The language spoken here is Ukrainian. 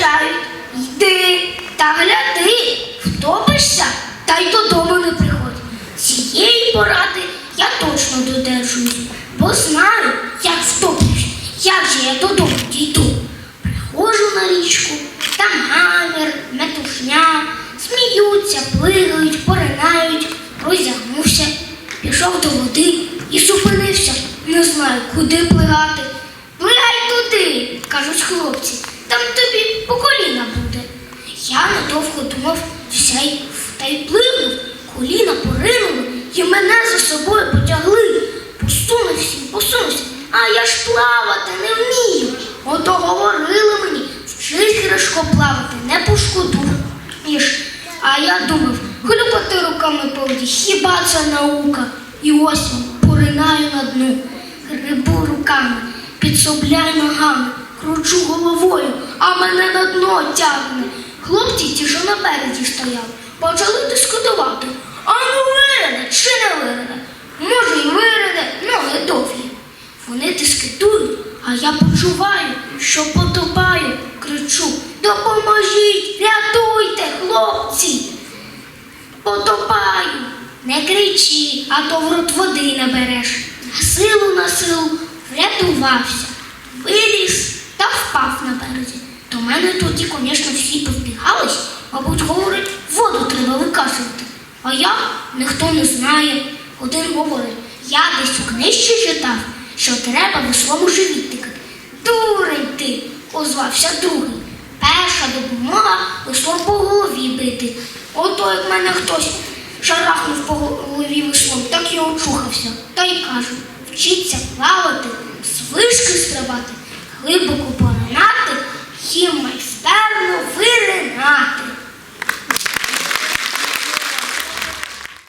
навчають. Йди та гляди, втопишся та й додому не приходь. Цієї поради я точно додержуюсь, бо знаю, як втоплюсь, як же я додому дійду. Приходжу на річку, там гамір, метушня, сміються, плигають, поринають, розягнувся, пішов до води і зупинився, не знаю, куди плигати. Я недовго думав, взяй та й плигнув, коліна поринули і мене за собою потягли. Посунувся, посунувся, а я ж плавати не вмію. Ото говорили мені, вчись Гришко плавати, не пошкодуєш. А я думав, хлюпати руками по воді, хіба це наука? І ось поринаю на дну, грибу руками, підсобляю ногами, кручу головою, а мене на дно тягне. Хлопці ті, що на березі стояли, почали дискутувати. А ну вирине чи не вирине? Може, й вирине, ноги довгі. Вони дискутують, а я почуваю, що потопаю, кричу: Допоможіть, рятуйте, хлопці! Потопаю, не кричи, а то в рот води набереш. На силу на силу врятувався, виліз та впав на березі. До мене тоді, звісно, всі повбігались, мабуть, говорить, воду треба викачувати. А я ніхто не знає. Один говорить, я десь у книжці читав, що треба веслому живіт тикати. Дурень ти, озвався другий. Перша допомога веслом по голові бити. Ото як мене хтось шарахнув по голові веслом, так і очухався. Та й кажу, вчіться плавати, з стрибати,